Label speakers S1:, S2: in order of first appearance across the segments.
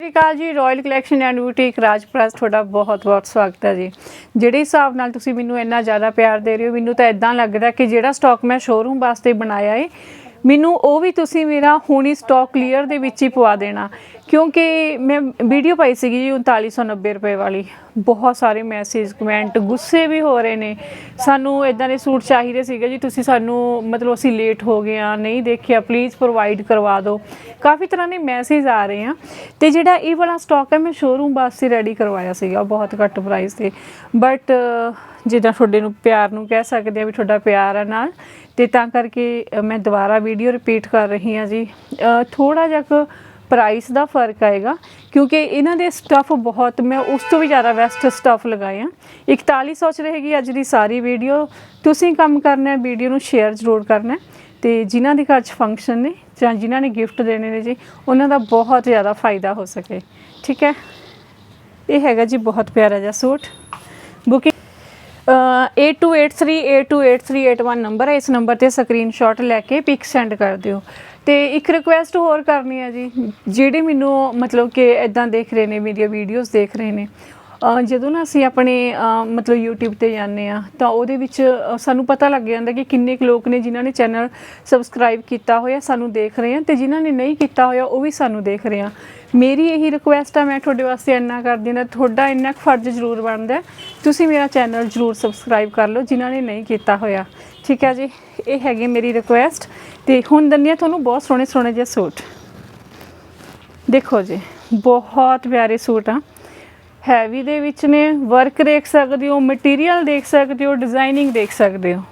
S1: Sat Sri Akal ji royal collection and boutique ਰਾਜਪ੍ਰਸ ਤੁਹਾਡਾ ਬਹੁਤ-ਬਹੁਤ ਸਵਾਗਤ ਹੈ ਜੀ। ਜਿਹੜੇ ਹਿਸਾਬ ਨਾਲ ਤੁਸੀਂ ਮੈਨੂੰ ਇੰਨਾ ਜ਼ਿਆਦਾ ਪਿਆਰ ਦੇ ਰਹੇ ਹੋ, ਮੈਨੂੰ ਤਾਂ ਇਦਾਂ ਲੱਗਦਾ ਕਿ ਜਿਹੜਾ ਸਟਾਕ ਮੈਂ ਸ਼ੋਰੂਮ ਵਾਸਤੇ ਬਣਾਇਆ ਏ ਮੈਨੂੰ ਉਹ ਵੀ ਤੁਸੀਂ ਮੇਰਾ ਹੁਣੀ ਸਟਾਕ ਕਲੀਅਰ ਦੇ ਵਿੱਚ ਹੀ ਪਵਾ ਦੇਣਾ। ਕਿਉਂਕਿ ਮੈਂ ਵੀਡੀਓ ਪਾਈ ਸੀਗੀ ਜੀ 3990 ਰੁਪਏ ਵਾਲੀ। ਬਹੁਤ ਸਾਰੇ ਮੈਸੇਜ ਕਮੈਂਟ ਗੁੱਸੇ ਵੀ ਹੋ ਰਹੇ ਨੇ। ਸਾਨੂੰ ਇਦਾਂ ਦੇ ਸੂਟ ਚਾਹੀਦੇ ਸੀਗੇ ਜੀ, ਤੁਸੀਂ ਸਾਨੂੰ ਮਤਲਬ ਅਸੀਂ ਲੇਟ ਹੋ ਗਏ ਆ ਨਹੀਂ ਦੇਖਿਆ ਪਲੀਜ਼ ਪ੍ਰੋਵਾਈਡ ਕਰਵਾ ਦਿਓ। ਕਾਫੀ ਤਰ੍ਹਾਂ ਦੇ ਮੈਸੇਜ ਆ ਰਹੇ ਆ। ਤੇ ਜਿਹੜਾ ਇਹ ਵਾਲਾ ਸਟਾਕ ਹੈ, ਮੈਂ ਸ਼ੋਰੂਮ ਵਾਸਤੇ ਰੈਡੀ ਕਰਵਾਇਆ ਸੀਗਾ ਬਹੁਤ ਘੱਟ ਪ੍ਰਾਈਸ ਤੇ। ਬਟ ਜਿੱਦਾਂ ਤੁਹਾਡੇ ਨੂੰ ਪਿਆਰ ਨੂੰ ਕਹਿ ਸਕਦੇ ਆ ਵੀ ਤੁਹਾਡਾ ਪਿਆਰ ਆ ਨਾਲ ਤੇ ਤਾਂ ਕਰਕੇ ਮੈਂ ਦੁਬਾਰਾ ਵੀਡੀਓ ਰਿਪੀਟ ਕਰ ਰਹੀ ਹਾਂ ਜੀ। ਥੋੜਾ ਜਿਹਾ ਕੁ ਪ੍ਰਾਈਸ ਦਾ ਫ਼ਰਕ ਆਏਗਾ, ਕਿਉਂਕਿ ਇਹਨਾਂ ਦੇ ਸਟੱਫ ਬਹੁਤ, ਮੈਂ ਉਸ ਤੋਂ ਵੀ ਜ਼ਿਆਦਾ ਵੈਸਟ ਸਟੱਫ ਲਗਾਏ ਆ। 4100 ਚ ਰਹੇਗੀ ਅੱਜ ਦੀ ਸਾਰੀ ਵੀਡੀਓ ਤੁਸੀਂ ਕੰਮ ਕਰਨਾ ਹੈ ਵੀਡੀਓ ਨੂੰ ਸ਼ੇਅਰ ਜ਼ਰੂਰ ਕਰਨਾ ਹੈ। ਤੇ ਜਿਨ੍ਹਾਂ ਦੇ ਘਰ 'ਚ ਫੰਕਸ਼ਨ ਨੇ, ਜਾਂ ਜਿਨ੍ਹਾਂ ਨੇ ਗਿਫਟ ਦੇਣੇ ਨੇ ਜੀ, ਉਹਨਾਂ ਦਾ ਬਹੁਤ ਜ਼ਿਆਦਾ ਫਾਇਦਾ ਹੋ ਸਕੇ। ਠੀਕ ਹੈ? ਇਹ ਹੈਗਾ ਜੀ ਬਹੁਤ ਪਿਆਰਾ ਜਿਹਾ ਸੂਟ। 8283828381 ਨੰਬਰ ਹੈ। ਇਸ ਨੰਬਰ ਤੇ ਸਕਰੀਨਸ਼ਾਟ ਲੈ ਕੇ ਪਿਕ ਸੈਂਡ ਕਰ ਦਿਓ। ਤੇ ਇੱਕ ਰਿਕੁਐਸਟ ਹੋਰ ਕਰਨੀ ਹੈ ਜੀ। ਜਿਹੜੇ ਮੈਨੂੰ ਮਤਲਬ ਕਿ ਇਦਾਂ ਦੇਖ ਰਹੇ ਨੇ ਮੇਰੀਆਂ ਵੀਡੀਓਜ਼ ਦੇਖ ਰਹੇ ਨੇ ਜਦੋਂ ਨਾ ਅਸੀਂ ਆਪਣੇ ਮਤਲਬ YouTube ਤੇ ਜਾਂਦੇ ਆ ਤਾਂ ਉਹਦੇ ਵਿੱਚ ਸਾਨੂੰ ਪਤਾ ਲੱਗ ਜਾਂਦਾ ਕਿ ਕਿੰਨੇ ਕੁ ਲੋਕ ਨੇ ਜਿਨ੍ਹਾਂ ਨੇ ਚੈਨਲ ਸਬਸਕ੍ਰਾਈਬ ਕੀਤਾ ਹੋਇਆ, ਸਾਨੂੰ ਦੇਖ ਰਹੇ ਆ ਤੇ ਜਿਨ੍ਹਾਂ ਨੇ ਨਹੀਂ ਕੀਤਾ ਹੋਇਆ, ਉਹ ਵੀ ਸਾਨੂੰ ਦੇਖ ਰਹੇ ਆ ਮੇਰੀ ਇਹੀ ਰਿਕੁਐਸਟ ਆ, ਮੈਂ ਤੁਹਾਡੇ ਵਾਸਤੇ ਇੰਨਾ ਕਰਦੀ ਹਾਂ ਤੁਹਾਡਾ ਇੰਨਾ ਕੁ ਫਰਜ਼ ਜ਼ਰੂਰ ਬਣਦਾ ਤੁਸੀਂ ਮੇਰਾ ਚੈਨਲ ਜ਼ਰੂਰ ਸਬਸਕ੍ਰਾਈਬ ਕਰ ਲਓ, ਜਿਨ੍ਹਾਂ ਨੇ ਨਹੀਂ ਕੀਤਾ ਹੋਇਆ। ਠੀਕ ਹੈ ਜੀ? ਇਹ ਹੈਗੀ ਮੇਰੀ ਰਿਕੁਐਸਟ ਤੇ ਹੁਣ ਦੰਨੀਆਂ ਤੁਹਾਨੂੰ ਬਹੁਤ ਸੋਹਣੇ ਸੋਹਣੇ ਜਿਹੇ ਸੂਟ। ਦੇਖੋ ਜੀ, ਬਹੁਤ ਪਿਆਰੇ ਸੂਟ ਆ। ਹੈਵੀ ਦੇ ਵਿੱਚ ਨੇ ਵਰਕ ਦੇਖ ਸਕਦੇ ਹੋ ਮਟੀਰੀਅਲ ਦੇਖ ਸਕਦੇ ਹੋ ਡਿਜ਼ਾਈਨਿੰਗ ਦੇਖ ਸਕਦੇ ਹੋ।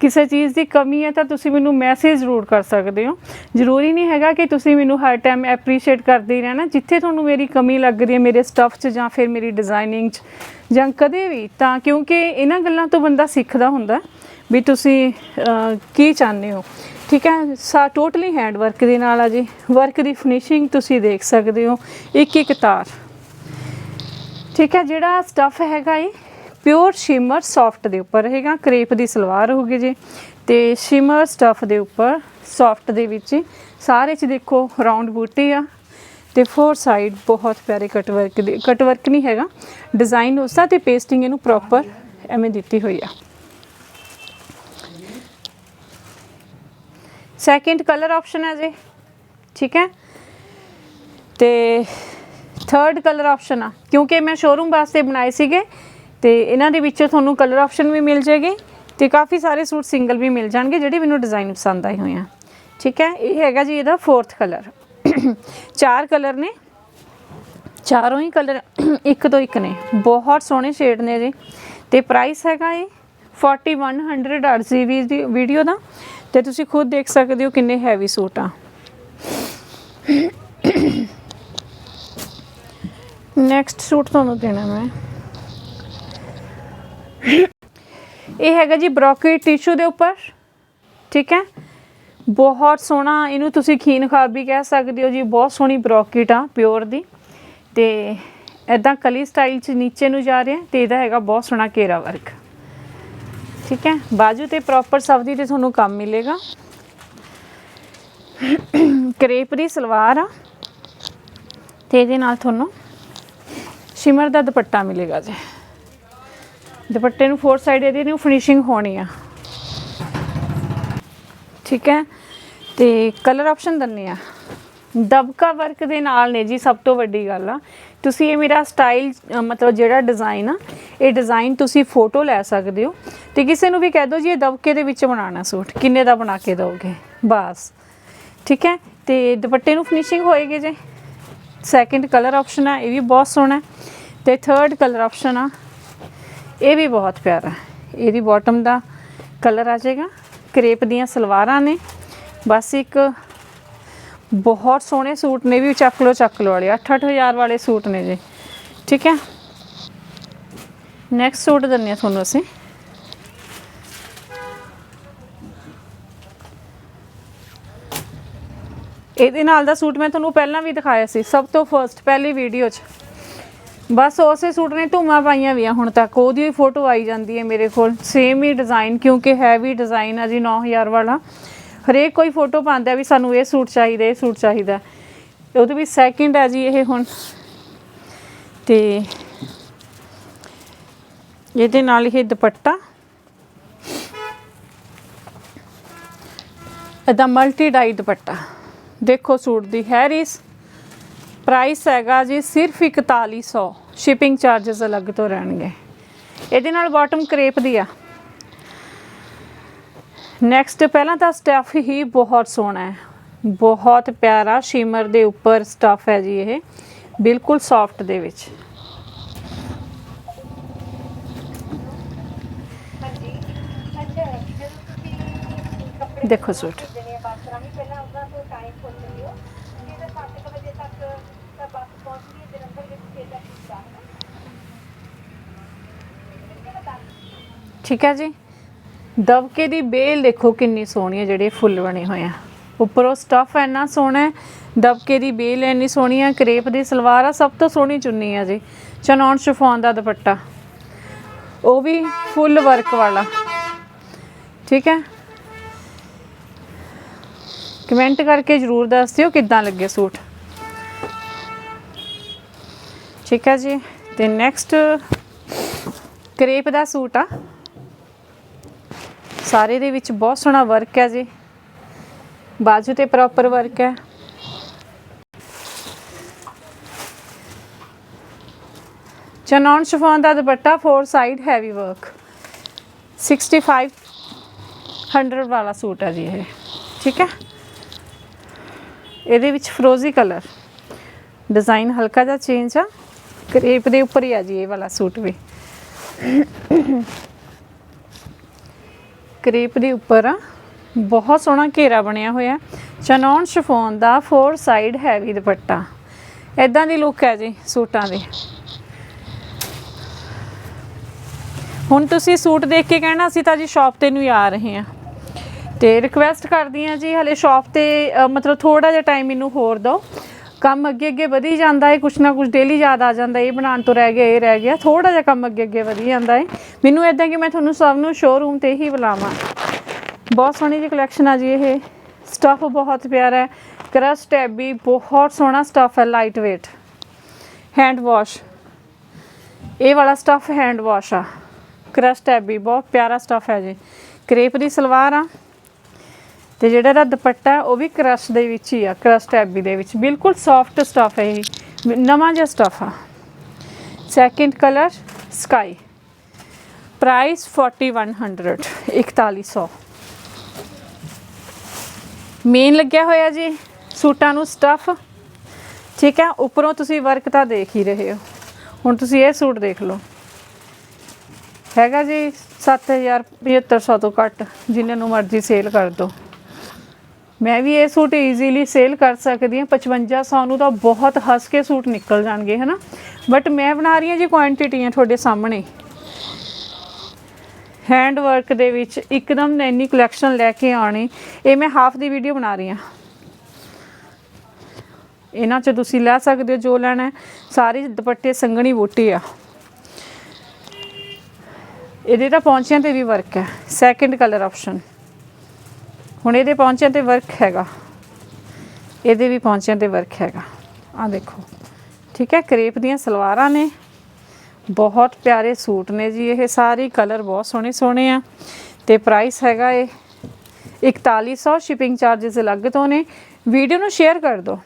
S1: ਕਿਸੇ ਚੀਜ਼ ਦੀ ਕਮੀ ਹੈ ਤਾਂ ਤੁਸੀਂ ਮੈਨੂੰ ਮੈਸੇਜ ਜ਼ਰੂਰ ਕਰ ਸਕਦੇ ਹੋ। ਜ਼ਰੂਰੀ ਨਹੀਂ ਹੈਗਾ ਕਿ ਤੁਸੀਂ ਮੈਨੂੰ ਹਰ ਟਾਈਮ ਐਪਰੀਸ਼ੀਏਟ ਕਰਦੇ ਹੀ ਰਹਿਣਾ। ਜਿੱਥੇ ਤੁਹਾਨੂੰ ਮੇਰੀ ਕਮੀ ਲੱਗ ਰਹੀ ਹੈ, ਮੇਰੇ ਸਟੱਫ 'ਚ ਜਾਂ ਫਿਰ ਮੇਰੀ ਡਿਜ਼ਾਈਨਿੰਗ 'ਚ ਜਾਂ ਕਦੇ ਵੀ, ਤਾਂ ਕਿਉਂਕਿ ਇਹਨਾਂ ਗੱਲਾਂ ਤੋਂ ਬੰਦਾ ਸਿੱਖਦਾ ਹੁੰਦਾ ਵੀ ਤੁਸੀਂ ਕੀ ਚਾਹੁੰਦੇ ਹੋ। ਠੀਕ ਹੈ, ਸਾ ਟੋਟਲੀ ਹੈਂਡ ਵਰਕ ਦੇ ਨਾਲ ਆ ਜੀ। ਵਰਕ ਦੀ ਫਿਨਿਸ਼ਿੰਗ ਤੁਸੀਂ ਦੇਖ ਸਕਦੇ ਹੋ। ਇੱਕ ਇੱਕ ਤਾਰ। ਠੀਕ ਹੈ, ਜਿਹੜਾ ਸਟੱਫ ਹੈਗਾ ਇਹ ਪਿਓਰ ਸ਼ਿਮਰ ਸੌਫਟ ਦੇ ਉੱਪਰ ਰਹੇਗਾ ਕਰੇਪ ਦੀ ਸਲਵਾਰ ਹੋਊਗੀ ਜੀ। ਤੇ ਸ਼ਿਮਰ ਸਟੱਫ ਦੇ ਉੱਪਰ ਸੌਫਟ ਦੇ ਵਿੱਚ ਸਾਰੇ ਚ ਦੇਖੋ ਰਾਉਂਡ ਬੂਟੇ ਆ। ਤੇ ਫੋਰ ਸਾਈਡ ਬਹੁਤ ਪਿਆਰੇ ਕਟ ਵਰਕ ਦੇ ਕਟ ਵਰਕ ਨਹੀਂ ਹੈਗਾ। ਡਿਜ਼ਾਈਨ ਉਸਦਾ ਤੇ ਪੇਸਟਿੰਗ ਇਹਨੂੰ ਪ੍ਰੋਪਰ ਐਵੇਂ ਦਿੱਤੀ ਹੋਈ ਆ। ਸੈਕਿੰਡ ਕਲਰ ਆਪਸ਼ਨ ਹੈ ਜੀ। ਠੀਕ ਹੈ। ਤੇ ਥਰਡ ਕਲਰ ਆਪਸ਼ਨ ਆ। ਕਿਉਂਕਿ ਮੈਂ ਸ਼ੋਰੂਮ ਵਾਸਤੇ ਬਣਾਏ ਸੀਗੇ ਤੇ ਇਹਨਾਂ ਦੇ ਵਿੱਚ ਤੁਹਾਨੂੰ ਕਲਰ ਆਪਸ਼ਨ ਵੀ ਮਿਲ ਜਾਏਗੀ ਤੇ ਕਾਫੀ ਸਾਰੇ ਸੂਟ ਸਿੰਗਲ ਵੀ ਮਿਲ ਜਾਣਗੇ ਜਿਹੜੇ ਮੈਨੂੰ ਡਿਜ਼ਾਈਨ ਪਸੰਦ ਆਏ ਹੋਏ ਆ। ਠੀਕ ਹੈ, ਇਹ ਹੈਗਾ ਜੀ ਇਹਦਾ ਫੋਰਥ ਕਲਰ ਚਾਰ ਕਲਰ ਨੇ। ਚਾਰੋਂ ਹੀ ਕਲਰ ਇੱਕ ਤੋਂ ਇੱਕ ਨੇ। ਬਹੁਤ ਸੋਹਣੇ ਸ਼ੇਡ ਨੇ ਜੀ। ਤੇ ਪ੍ਰਾਈਸ ਹੈਗਾ ਇਹ 4100 ਆਰਜੀਬੀ ਦੀ ਵੀਡੀਓ ਦਾ। ਤੇ ਤੁਸੀਂ ਖੁਦ ਦੇਖ ਸਕਦੇ ਹੋ ਕਿੰਨੇ ਹੈਵੀ ਸੂਟ ਆ। ਨੈਕਸਟ ਸੂਟ ਤੁਹਾਨੂੰ ਦੇਣਾ ਮੈਂ। ਇਹ ਹੈਗਾ ਜੀ ਬ੍ਰੋਕੇਟ ਟਿਸ਼ੂ ਦੇ ਉੱਪਰ। ਠੀਕ ਹੈ? ਬਹੁਤ ਸੋਹਣਾ ਇਹਨੂੰ ਤੁਸੀਂ ਖੀਨ ਖਾਬ ਵੀ ਕਹਿ ਸਕਦੇ ਹੋ ਜੀ, ਬਹੁਤ ਸੋਹਣੀ ਬ੍ਰੋਕੇਟ ਆ ਪਿਓਰ ਦੀ। ਤੇ ਐਦਾਂ ਕਲੀ ਸਟਾਈਲ ਚ ਨੀਚੇ ਨੂੰ ਜਾ ਰਿਹਾ ਤੇ ਇਹਦਾ ਹੈਗਾ ਬਹੁਤ ਸੋਹਣਾ ਘੇਰਾ ਵਰਕ। ਠੀਕ ਹੈ? ਬਾਜੂ ਤੇ ਪ੍ਰੋਪਰ ਸਵਦੀ ਤੇ ਤੁਹਾਨੂੰ ਕੰਮ ਮਿਲੇਗਾ। ਕਰੇਪ ਦੀ ਸਲਵਾਰ ਆ। ਤੇ ਇਹਦੇ ਨਾਲ ਤੁਹਾਨੂੰ ਸ਼ਿਮਰ ਦਾ ਦੁਪੱਟਾ ਮਿਲੇਗਾ ਜੀ। ਦੁਪੱਟੇ ਨੂੰ ਫੋਰ ਸਾਈਡ ਇਹਦੀ ਨੂੰ ਫਿਨਿਸ਼ਿੰਗ ਹੋਣੀ ਆ। ਠੀਕ ਹੈ? ਤੇ ਕਲਰ ਆਪਸ਼ਨ ਦੰਨੇ ਆ। ਦਬਕਾ ਵਰਕ ਦੇ ਨਾਲ ਨੇ ਜੀ ਸਭ ਤੋਂ ਵੱਡੀ ਗੱਲ ਆ। ਤੁਸੀਂ ਇਹ ਮੇਰਾ ਸਟਾਈਲ ਮਤਲਬ ਜਿਹੜਾ ਡਿਜ਼ਾਈਨ ਆ, ਇਹ ਡਿਜ਼ਾਈਨ ਤੁਸੀਂ ਫੋਟੋ ਲੈ ਸਕਦੇ ਹੋ। ਤੇ ਕਿਸੇ ਨੂੰ ਵੀ ਕਹਿ ਦਿਓ ਜੀ ਇਹ ਦਬਕੇ ਦੇ ਵਿੱਚ ਬਣਾਉਣਾ ਸੂਟ, ਕਿੰਨੇ ਦਾ ਬਣਾ ਕੇ ਦੋਗੇ ਬਸ। ਠੀਕ ਹੈ? ਤੇ ਦੁਪੱਟੇ ਨੂੰ ਫਿਨਿਸ਼ਿੰਗ ਹੋਏਗੀ ਜੇ। ਸੈਕਿੰਡ ਕਲਰ ਆਪਸ਼ਨ ਆ, ਇਹ ਵੀ ਬਹੁਤ ਸੋਹਣਾ ਹੈ। ਤੇ ਥਰਡ ਕਲਰ ਆਪਸ਼ਨ ਆ। ਇਹ ਵੀ ਬਹੁਤ ਪਿਆਰਾ ਇਹਦੀ ਬਾਟਮ ਦਾ ਕਲਰ ਆ ਜਾਏਗਾ। ਕਰੇਪ ਦੀਆਂ ਸਲਵਾਰਾਂ ਨੇ। ਬਸ ਇੱਕ ਬਹੁਤ ਸੋਹਣੇ ਸੂਟ ਨੇ ਵੀ ਚੱਕ ਲੋ ਚੱਕ ਲੋ ਵਾਲੇ। 8-8000 ਵਾਲੇ ਸੂਟ ਨੇ ਜੀ। ਠੀਕ ਹੈ? ਨੈਕਸਟ ਸੂਟ ਦਿੰਨੇ ਆ ਤੁਹਾਨੂੰ ਅਸੀਂ। ਇਹਦੇ ਨਾਲ ਦਾ ਸੂਟ ਮੈਂ ਤੁਹਾਨੂੰ ਪਹਿਲਾਂ ਵੀ ਦਿਖਾਇਆ ਸੀ। ਸਭ ਤੋਂ ਫਰਸਟ ਪਹਿਲੀ ਵੀਡੀਓ 'ਚ। ਬਸ ਉਸੇ ਸੂਟ ਨੇ ਧੂਮਾਂ ਪਾਈਆਂ ਵੀ ਆ ਹੁਣ ਤੱਕ। ਉਹਦੀ ਹੀ ਫੋਟੋ ਆਈ ਜਾਂਦੀ ਹੈ ਮੇਰੇ ਕੋਲ। ਸੇਮ ਹੀ ਡਿਜ਼ਾਈਨ ਕਿਉਂਕਿ ਹੈਵੀ ਡਿਜ਼ਾਈਨ ਆ ਜੀ 9000 ਵਾਲਾ। ਹਰੇਕ ਕੋਈ ਫੋਟੋ ਪਾਉਂਦਾ ਵੀ ਸਾਨੂੰ ਇਹ ਸੂਟ ਚਾਹੀਦਾ, ਇਹ ਸੂਟ ਚਾਹੀਦਾ। ਉਹਦੇ ਵਿੱਚ ਸੈਕਿੰਡ ਹੈ ਜੀ ਇਹ ਹੁਣ। ਤੇ ਇਹਦੇ ਨਾਲ ਇਹ ਦੁਪੱਟਾ। ਇਹਦਾ ਮਲਟੀ ਡਾਈ ਦੁਪੱਟਾ। ਦੇਖੋ ਸੂਟ ਦੀ ਹੈਰਿਸ ਪ੍ਰਾਈਸ ਹੈਗਾ ਜੀ ਸਿਰਫ 4100 ਸ਼ਿਪਿੰਗ ਚਾਰजेस ਅਲੱਗ ਤੋਂ ਰਹਿਣਗੇ। ਇਹਦੇ ਨਾਲ ਬਾਟਮ ਕਰੇਪ ਦੀ ਆ। ਨੈਕਸਟ ਪਹਿਲਾਂ ਤਾਂ ਸਟਫ ਹੀ ਬਹੁਤ ਸੋਹਣਾ ਹੈ। ਬਹੁਤ ਪਿਆਰਾ ਸ਼ਿਮਰ ਦੇ ਉੱਪਰ ਸਟਫ ਹੈ ਜੀ ਇਹ। ਬਿਲਕੁਲ ਸੌਫਟ ਦੇ ਵਿੱਚ। ਦੇਖੋ ਸੂਟ।
S2: ਪਹਿਲਾਂ ਉਹਨਾਂ ਟਾਈਮ ਪੁੱਛ ਲਿਓ ਜੇ 7 ਵਜੇ ਤੱਕ ਤਾਂ ਬੱਸ ਪਹੁੰਚਦੀ ਹੈ ਜਲੰਧਰ ਵਿੱਚ ਛੇ ਤੱਕ ਹੁੰਦਾ ਹੈ
S1: ਠੀਕ ਹੈ ਜੀ। ਦਬਕੇ ਦੀ ਬੇਲ ਦੇਖੋ ਕਿੰਨੀ ਸੋਹਣੀ ਹੈ, ਜਿਹੜੇ ਫੁੱਲ ਬਣੇ ਹੋਏ ਆ। ਉੱਪਰੋਂ ਸਟਫ ਇੰਨਾ ਸੋਹਣਾ ਹੈ, ਦਬਕੇ ਦੀ ਬੇਲ ਇੰਨੀ ਸੋਹਣੀ ਹੈ, ਕਰੇਪ ਦੀ ਸਲਵਾਰ ਆ, ਸਭ ਤੋਂ ਸੋਹਣੀ ਚੁੰਨੀ ਆ ਜੀ। ਚਨੌਨ ਸ਼ਿਫੋਨ ਦਾ ਦੁਪੱਟਾ। ਉਹ ਵੀ ਫੁੱਲ ਵਰਕ ਵਾਲਾ। ਠੀਕ ਹੈ। ਕਮੈਂਟ ਕਰਕੇ ਜਰੂਰ ਦੱਸ ਦਿਓ ਕਿੱਦਾਂ ਲੱਗੇ ਸੂਟ। ਠੀਕ ਹੈ ਜੀ। ਤੇ ਨੈਕਸਟ ਕਰੇਪ ਦਾ ਸੂਟ ਆ। ਸਾਰੇ ਦੇ ਵਿੱਚ ਬਹੁਤ ਸੋਹਣਾ ਵਰਕ ਹੈ ਜੀ। ਬਾਜੂ ਤੇ ਪ੍ਰੋਪਰ ਵਰਕ ਹੈ। ਚਨੌਨ ਸ਼ਿਫੋਨ ਦਾ dupatta four side heavy work 6500 ਵਾਲਾ ਸੂਟ ਹੈ ਜੀ ਇਹ। ਠੀਕ ਹੈ। ਇਹਦੇ ਵਿੱਚ ਫਰੋਜ਼ੀ ਕਲਰ ਡਿਜ਼ਾਈਨ ਹਲਕਾ ਜਿਹਾ ਚੇਂਜ ਆ। ਕਰੇਪ ਦੇ ਉੱਪਰ ਹੀ ਆ ਜੀ ਇਹ ਵਾਲਾ ਸੂਟ ਵੀ। ਕਰੇਪ ਦੇ ਉੱਪਰ ਆ। ਬਹੁਤ ਸੋਹਣਾ ਘੇਰਾ ਬਣਿਆ ਹੋਇਆ। ਚਨੌਨ ਸ਼ਿਫੋਨ ਦਾ ਫੋਰ ਸਾਈਡ ਹੈਵੀ ਦੁਪੱਟਾ। ਇਦਾਂ ਦੀ ਲੁੱਕ ਹੈ ਜੀ ਸੂਟਾਂ ਦੀ। ਹੁਣ ਤੁਸੀਂ ਸੂਟ ਦੇਖ ਕੇ ਕਹਿਣਾ, ਅਸੀਂ ਤਾਂ ਜੀ ਸ਼ਾਪ ਤੇ ਨੂੰ ਹੀ ਆ ਰਹੇ ਹਾਂ। ਤੇ ਰਿਕਵੈਸਟ ਕਰਦੀ ਹਾਂ ਜੀ, ਹਲੇ ਸ਼ਾਪ ਤੇ ਮਤਲਬ ਥੋੜਾ ਜਿਹਾ ਟਾਈਮ ਮੈਨੂੰ ਹੋਰ ਦਿਓ। ਕੰਮ ਅੱਗੇ ਅੱਗੇ ਵਧੀ ਜਾਂਦਾ ਹੈ ਕੁਛ ਨਾ ਕੁਛ ਡੇਲੀ ਯਾਦ ਆ ਜਾਂਦਾ ਇਹ ਬਣਾਉਣ ਤੋਂ ਰਹਿ ਗਿਆ, ਇਹ ਰਹਿ ਗਿਆ ਥੋੜਾ ਜਿਹਾ ਕੰਮ ਅੱਗੇ ਅੱਗੇ ਵਧੀ ਜਾਂਦਾ ਹੈ ਮੈਨੂੰ ਇਦਾਂ ਕਿ ਮੈਂ ਤੁਹਾਨੂੰ ਸਭ ਨੂੰ ਸ਼ੋਰੂਮ ਤੇ ਹੀ ਬੁਲਾਵਾਂ। ਬਹੁਤ ਸੋਹਣੀ ਜਿਹੀ ਕਲੈਕਸ਼ਨ ਆ ਜੀ ਇਹ। ਸਟਫ ਬਹੁਤ ਪਿਆਰਾ ਹੈ। ਕਰਸ ਟੈਬ ਵੀ, ਬਹੁਤ ਸੋਹਣਾ ਸਟਫ ਹੈ ਲਾਈਟ weight ਹੈਂਡ ਵਾਸ਼ ਇਹ ਵਾਲਾ ਸਟਫ ਹੈਂਡ ਵਾਸ਼ ਆ। ਕਰਸ ਟੈਬ ਵੀ, ਬਹੁਤ ਪਿਆਰਾ ਸਟਫ ਹੈ ਜੀ। ਕਰੇਪ ਦੀ ਸਲਵਾਰ ਆ। ਤੇ ਜਿਹੜਾ ਇਹਦਾ ਦੁਪੱਟਾ ਉਹ ਵੀ ਕਰਸ਼ ਦੇ ਵਿੱਚ ਹੀ ਆ ਕਰਸ਼ ਟੈਬੀ ਦੇ ਵਿੱਚ। ਬਿਲਕੁਲ ਸੌਫਟ ਸਟਫ ਹੈ ਇਹ। ਨਵਾਂ ਜਿਹਾ ਸਟਫ ਆ। ਸੈਕਿੰਡ ਕਲਰ ਸਕਾਈ ਪ੍ਰਾਈਸ 4100 4100 ਮੇਨ ਲੱਗਿਆ ਹੋਇਆ ਜੀ, ਸੂਟਾਂ ਨੂੰ ਸਟਫ ਠੀਕ ਹੈ, ਉੱਪਰੋਂ ਤੁਸੀਂ ਵਰਕ ਤਾਂ ਦੇਖ ਹੀ ਰਹੇ ਹੋ। ਹੁਣ ਤੁਸੀਂ ਇਹ ਸੂਟ ਦੇਖ ਲਓ। ਹੈਗਾ ਜੀ 7000 7500 ਤੋਂ ਘੱਟ, ਜਿੰਨੇ ਨੂੰ ਮਰਜ਼ੀ ਸੇਲ ਕਰ ਦਿਓ। ਮੈਂ ਵੀ ਇਹ ਸੂਟ ਈਜ਼ੀਲੀ ਸੇਲ ਕਰ ਸਕਦੀ ਹਾਂ। 5500 ਨੂੰ ਤਾਂ ਬਹੁਤ ਹੱਸ ਕੇ ਸੂਟ ਨਿਕਲ ਜਾਣਗੇ, ਹਨਾ? ਬਟ ਮੈਂ ਬਣਾ ਰਹੀ ਹਾਂ ਜੀ ਕੁਆਂਟੀਟੀਆਂ ਤੁਹਾਡੇ ਸਾਹਮਣੇ। ਹੈਂਡ ਵਰਕ ਦੇ ਵਿੱਚ ਇੱਕਦਮ ਨੈਨੀ ਕਲੈਕਸ਼ਨ ਲੈ ਕੇ ਆਣੀ ਇਹ ਮੈਂ ਹਾਫ ਦੀ ਵੀਡੀਓ ਬਣਾ ਰਹੀ ਹਾਂ। ਇਹਨਾਂ ਚ ਤੁਸੀਂ ਲੈ ਸਕਦੇ ਹੋ ਜੋ ਲੈਣਾ ਹੈ। ਸਾਰੀ ਦੁਪੱਟੇ ਸੰਗਣੀ ਬੂਟੀ ਆ। ਇਹਦੇ ਤਾਂ ਪੌਂਚਿਆਂ ਤੇ ਵੀ ਵਰਕ ਹੈ। ਸੈਕਿੰਡ ਕਲਰ ਆਪਸ਼ਨ ਹੁਣ ਇਹਦੇ ਪਹੁੰਚਿਆਂ ਤੇ ਵਰਕ ਹੈਗਾ। ਇਹਦੇ ਵੀ ਪਹੁੰਚਿਆਂ ਤੇ ਵਰਕ ਹੈਗਾ। ਆ ਦੇਖੋ। ਠੀਕ ਹੈ, ਕਰੇਪ ਦੀਆਂ ਸਲਵਾਰਾਂ ਨੇ। ਬਹੁਤ ਪਿਆਰੇ ਸੂਟ ਨੇ ਜੀ ਇਹ। ਸਾਰੇ ਕਲਰ ਬਹੁਤ ਸੋਹਣੇ ਸੋਹਣੇ ਆ। ਤੇ ਪ੍ਰਾਈਸ ਹੈਗਾ ਇਹ 4100 ਸ਼ਿਪਿੰਗ ਚਾਰजेस ਅਲੱਗ ਤੋਂ ਨੇ। ਵੀਡੀਓ ਨੂੰ ਸ਼ੇਅਰ ਕਰ ਦਿਓ।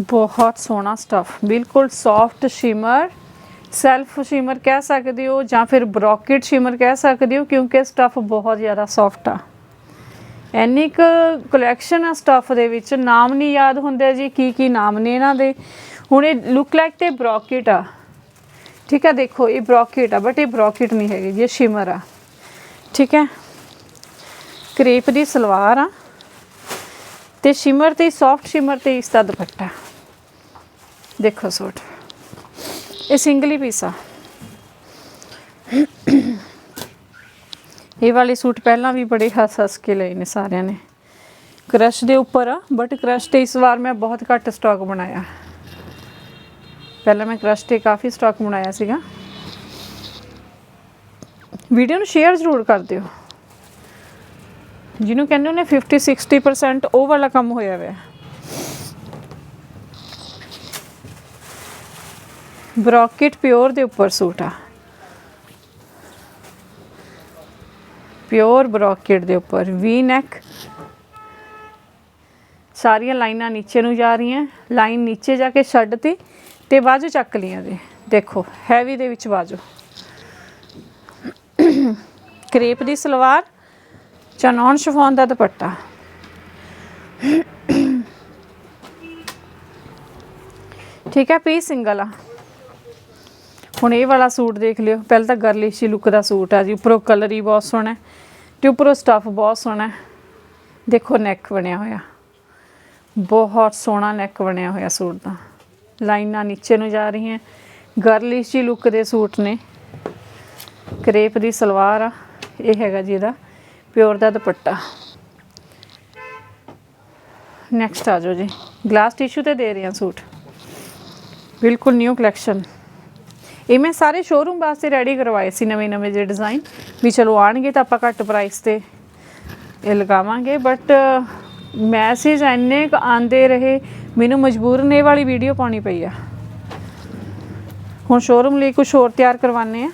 S1: ਬਹੁਤ ਸੋਹਣਾ ਸਟਫ ਬਿਲਕੁਲ ਸੌਫਟ ਸ਼ਿਮਰ ਸੈਲਫ ਸ਼ਿਮਰ ਕਹਿ ਸਕਦੇ ਹੋ ਜਾਂ ਫਿਰ ਬ੍ਰੋਕੇਟ ਸ਼ਿਮਰ ਕਹਿ ਸਕਦੇ ਹੋ ਕਿਉਂਕਿ ਸਟਫ ਬਹੁਤ ਜ਼ਿਆਦਾ ਸੌਫਟ ਆ। ਐਨੀ ਕੁ ਕਲੈਕਸ਼ਨ ਆ ਸਟਫ ਦੇ ਵਿੱਚ, ਨਾਮ ਨਹੀਂ ਯਾਦ ਹੁੰਦੇ ਜੀ, ਕੀ ਕੀ ਨਾਮ ਨੇ ਇਹਨਾਂ ਦੇ। ਹੁਣ ਇਹ ਲੁੱਕ ਲਾਈਕ ਤੇ ਬ੍ਰੋਕੇਟ ਆ। ਠੀਕ ਆ, ਦੇਖੋ, ਇਹ ਬ੍ਰੋਕੇਟ ਆ ਬਟ ਇਹ ਬ੍ਰੋਕੇਟ ਨਹੀਂ ਹੈਗੀ ਜੀ, ਇਹ ਸ਼ਿਮਰ ਆ। ਠੀਕ ਹੈ? ਕਰੇਪ ਦੀ ਸਲਵਾਰ ਆ। ਤੇ ਸ਼ਿਮਰ ਤੇ ਸੌਫਟ ਸ਼ਿਮਰ ਤੇ ਇਸ ਦਾ ਦੁਪੱਟਾ। ਦੇਖੋ ਸੂਟ। ਇਹ ਸਿੰਗਲ ਹੀ ਪੀਸ ਆ। ਇਹ ਵਾਲੇ ਸੂਟ ਪਹਿਲਾਂ ਵੀ ਬੜੇ ਹੱਸ ਹੱਸ ਕੇ ਲਏ ਨੇ ਸਾਰਿਆਂ ਨੇ। ਕ੍ਰਸ਼ ਦੇ ਉੱਪਰ ਆ ਬਟ ਕ੍ਰਸ਼ ਤੇ ਇਸ ਵਾਰ ਮੈਂ ਬਹੁਤ ਘੱਟ ਸਟਾਕ ਬਣਾਇਆ। ਪਹਿਲਾਂ ਮੈਂ ਕ੍ਰਸ਼ ਤੇ ਕਾਫੀ ਸਟਾਕ ਬਣਾਇਆ ਸੀਗਾ। ਵੀਡੀਓ ਨੂੰ ਸ਼ੇਅਰ ਜ਼ਰੂਰ ਕਰ ਦਿਓ। ਜਿਹਨੂੰ ਕਹਿੰਦੇ ਉਹਨੇ 50 60% ਉਹ ਵਾਲਾ ਕੰਮ ਹੋਇਆ ਹੋਇਆ। ਬ੍ਰੋਕਟ ਪਿਓਰ ਦੇ ਉੱਪਰ ਸੂਟ ਆ। ਪਿਓਰ ਬ੍ਰੋਕਟ ਦੇ ਉੱਪਰ ਵੀ ਨੈਕ ਸਾਰੀਆਂ ਲਾਈਨਾਂ ਨੀਚੇ ਨੂੰ ਜਾ ਰਹੀਆਂ। ਲਾਈਨ ਨੀਚੇ ਜਾ ਕੇ ਛੱਡਤੀ ਤੇ ਬਾਜੂ ਚੱਕ ਲੀਆਂ ਦੇ ਦੇਖੋ ਹੈਵੀ ਦੇ ਵਿੱਚ ਬਾਜੂ। ਕਰੇਪ ਦੀ ਸਲਵਾਰ ਚਨੌਨ ਸ਼ਿਫੋਨ ਦਾ ਦੁਪੱਟਾ। ਠੀਕ ਹੈ, ਪੀ ਸਿੰਗਲ ਆ। ਹੁਣ ਇਹ ਵਾਲਾ ਸੂਟ ਦੇਖ ਲਿਓ। ਪਹਿਲਾਂ ਤਾਂ ਗਰਲਿਸ਼ੀ ਲੁੱਕ ਦਾ ਸੂਟ ਆ ਜੀ। ਉੱਪਰੋਂ ਕਲਰ ਹੀ ਬਹੁਤ ਸੋਹਣਾ ਹੈ ਤੇ ਉੱਪਰੋਂ ਸਟੱਫ ਬਹੁਤ ਸੋਹਣਾ ਦੇਖੋ ਨੈਕ ਬਣਿਆ ਹੋਇਆ। ਬਹੁਤ ਸੋਹਣਾ ਨੈਕ ਬਣਿਆ ਹੋਇਆ ਸੂਟ ਦਾ। ਲਾਈਨਾਂ ਨੀਚੇ ਨੂੰ ਜਾ ਰਹੀਆਂ ਗਰਲਿਸ਼ ਜੀ ਲੁੱਕ ਦੇ ਸੂਟ ਨੇ। ਕਰੇਪ ਦੀ ਸਲਵਾਰ ਆ। ਇਹ ਹੈਗਾ ਜੀ ਇਹਦਾ। ਪਿਓਰ ਦਾ ਦੁਪੱਟਾ। ਨੈਕਸਟ ਆ ਜਾਓ ਜੀ। ਗਲਾਸ ਟਿਸ਼ੂ ਤੇ ਦੇ ਰਹੇ ਹਾਂ ਸੂਟ। ਬਿਲਕੁਲ ਨਿਊ ਕਲੈਕਸ਼ਨ ਇਹ ਮੈਂ ਸਾਰੇ ਸ਼ੋਰੂਮ ਵਾਸਤੇ ਰੈਡੀ ਕਰਵਾਏ ਸੀ ਨਵੇਂ ਨਵੇਂ ਜੇ ਡਿਜ਼ਾਈਨ ਵੀ ਚਲੋ ਆਣਗੇ ਤਾਂ ਆਪਾਂ ਘੱਟ ਪ੍ਰਾਈਸ ਤੇ ਇਹ ਲਗਾਵਾਂਗੇ ਬਟ ਮੈਸੇਜ ਇੰਨੇ ਕੁ ਆਂਦੇ ਰਹੇ, ਮੈਨੂੰ ਮਜਬੂਰਨ ਇਹ ਵਾਲੀ ਵੀਡੀਓ ਪਾਉਣੀ ਪਈ ਆ। ਹੁਣ ਸ਼ੋਰੂਮ ਲਈ ਕੁਝ ਹੋਰ ਤਿਆਰ ਕਰਵਾਨੇ ਆ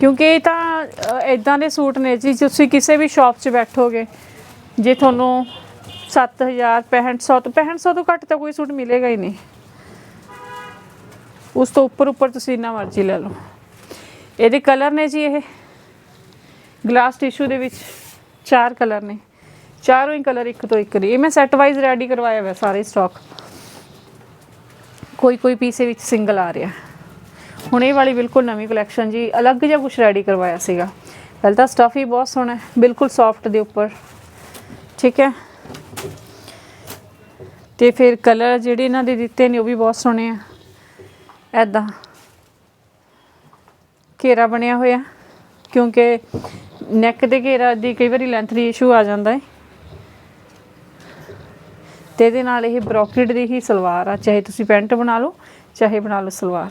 S1: ਕਿਉਂਕਿ ਇਹ ਤਾਂ ਇਦਾਂ ਦੇ ਸੂਟ ਨੇ ਜੀ, ਤੁਸੀਂ ਕਿਸੇ ਵੀ ਸ਼ਾਪ 'ਚ ਬੈਠੋਗੇ, ਜੇ ਤੁਹਾਨੂੰ 7000 6500 ਤੋਂ 6500 ਤੋਂ ਘੱਟ ਤਾਂ ਕੋਈ ਸੂਟ ਮਿਲੇਗਾ ਹੀ ਨਹੀਂ। ਉਸ ਤੋਂ ਉੱਪਰ ਉੱਪਰ ਤੁਸੀਂ ਇੰਨਾ ਮਰਜ਼ੀ ਲੈ ਲਓ। ਇਹਦੇ ਕਲਰ ਨੇ ਜੀ ਇਹ। ਗਲਾਸ ਟਿਸ਼ੂ ਦੇ ਵਿੱਚ ਚਾਰ ਕਲਰ ਨੇ। ਚਾਰੋਂ ਹੀ ਕਲਰ ਇੱਕ ਤੋਂ ਇੱਕ ਨੇ। ਇਹ ਮੈਂ ਸੈੱਟ ਵਾਈਜ਼ ਰੈਡੀ ਕਰਵਾਇਆ ਹੋਇਆ ਸਾਰੇ ਸਟਾਕ ਕੋਈ ਕੋਈ ਪੀਸੇ ਵਿੱਚ ਸਿੰਗਲ ਆ ਰਿਹਾ। ਹੁਣ ਇਹ ਵਾਲੀ ਬਿਲਕੁਲ ਨਵੀਂ ਕਲੈਕਸ਼ਨ ਜੀ, ਅਲੱਗ ਜਿਹਾ ਕੁਝ ਰੈਡੀ ਕਰਵਾਇਆ ਸੀਗਾ। ਪਹਿਲਾਂ ਤਾਂ ਸਟਫ ਹੀ ਬਹੁਤ ਸੋਹਣਾ ਹੈ। ਬਿਲਕੁਲ ਸੌਫਟ ਦੇ ਉੱਪਰ। ਠੀਕ ਹੈ। ਤੇ ਫਿਰ ਕਲਰ ਜਿਹੜੇ ਇਹਨਾਂ ਦੇ ਦਿੱਤੇ ਨੇ, ਉਹ ਵੀ ਬਹੁਤ ਸੋਹਣੇ ਆ। ਐਦਾਂ ਘੇਰਾ ਬਣਿਆ ਹੋਇਆ, ਕਿਉਂਕਿ ਨੈਕ ਦੇ ਘੇਰਾ ਦੀ ਕਈ ਵਾਰੀ ਲੈਂਥ ਦੀ ਇਸ਼ੂ ਆ ਜਾਂਦਾ ਹੈ ਤੇ ਇਹਦੇ ਨਾਲ ਇਹ ਬ੍ਰੋਕਟ ਦੀ ਹੀ ਸਲਵਾਰ ਆ, ਚਾਹੇ ਤੁਸੀਂ ਪੈਂਟ ਬਣਾ ਲਓ, ਚਾਹੇ ਬਣਾ ਲਓ ਸਲਵਾਰ।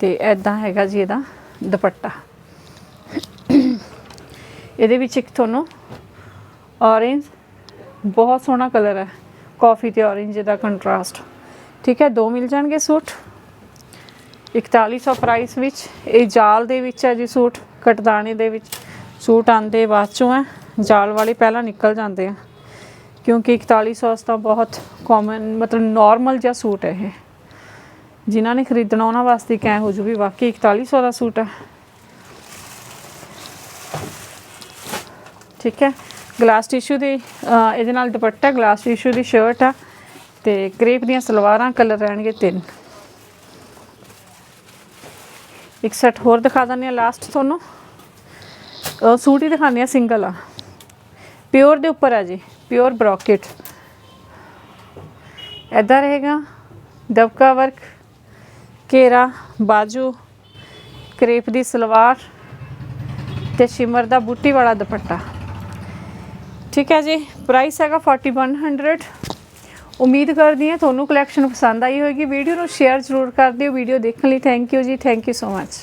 S1: ਤੇ ਐਦਾਂ ਹੈਗਾ ਜੀ ਇਹਦਾ ਦੁਪੱਟਾ। ਇਹਦੇ ਵਿੱਚ ਇੱਕ ਤੁਹਾਨੂੰ ਔਰੇਂਜ ਬਹੁਤ ਸੋਹਣਾ ਕਲਰ ਹੈ ਕਾਫੀ ਤੇ ਔਰੇਂਜ ਦਾ ਕੰਟਰਾਸਟ ਠੀਕ ਹੈ, ਦੋ ਮਿਲ ਜਾਣਗੇ ਸੂਟ। 4100 ਪ੍ਰਾਈਸ ਵਿੱਚ ਇਹ ਜਾਲ ਦੇ ਵਿੱਚ ਹੈ ਜੀ ਸੂਟ ਕਟਦਾਣੇ ਦੇ ਵਿੱਚ ਸੂਟ ਆਂਦੇ ਬਾਅਦ ਚੋਂ ਹੈ ਜਾਲ ਵਾਲੇ ਪਹਿਲਾਂ ਨਿਕਲ ਜਾਂਦੇ ਆ ਕਿਉਂਕਿ 4100 ਤਾਂ ਬਹੁਤ ਕਾਮਨ ਮਤਲਬ ਨਾਰਮਲ ਜਿਹਾ ਸੂਟ ਹੈ ਇਹ ਜਿਨ੍ਹਾਂ ਨੇ ਖਰੀਦਣਾ ਉਹਨਾਂ ਵਾਸਤੇ ਕਹਿ ਹੋ ਜੂ ਵੀ ਵਾਕਈ 4100 ਦਾ ਸੂਟ ਹੈ ਠੀਕ ਹੈ ਗਲਾਸ ਟਿਸ਼ੂ ਦੀ ਇਹਦੇ ਨਾਲ ਦੁਪੱਟਾ ਗਲਾਸ ਟਿਸ਼ੂ ਦੀ ਸ਼ਰਟ ਆ ਤੇ ਕ੍ਰੇਪ ਦੀਆਂ ਸਲਵਾਰਾਂ ਕਲਰ ਰਹਿਣਗੇ ਤਿੰਨ ਇੱਕ ਸੈੱਟ ਹੋਰ ਦਿਖਾ ਦਿੰਦੇ ਆ ਲਾਸਟ ਤੁਹਾਨੂੰ। ਅਹ ਸੂਟ ਹੀ ਦਿਖਾਉਂਦੇ ਆ ਸਿੰਗਲ ਆ। ਪਿਓਰ ਦੇ ਉੱਪਰ ਆ ਜੀ ਪਿਓਰ ਬ੍ਰੋਕਟ ਐਦਾਂ ਰਹੇਗਾ, ਦਬਕਾ ਵਰਕ ਘੇਰਾ, ਬਾਜੂ, ਕਰੇਪ ਦੀ ਸਲਵਾਰ ਤੇ ਸ਼ਿਮਰ ਦਾ ਬੂਟੀ ਵਾਲਾ ਦੁਪੱਟਾ। ਠੀਕ ਹੈ ਜੀ ਪ੍ਰਾਈਸ ਹੈਗਾ 4100 ਉਮੀਦ ਕਰਦੀ ਹਾਂ ਤੁਹਾਨੂੰ ਕਲੈਕਸ਼ਨ ਪਸੰਦ ਆਈ ਹੋਵੇਗੀ। ਵੀਡੀਓ ਨੂੰ ਸ਼ੇਅਰ ਜ਼ਰੂਰ ਕਰ ਦਿਓ। ਵੀਡੀਓ ਦੇਖਣ ਲਈ ਥੈਂਕ ਯੂ ਜੀ। Thank you so much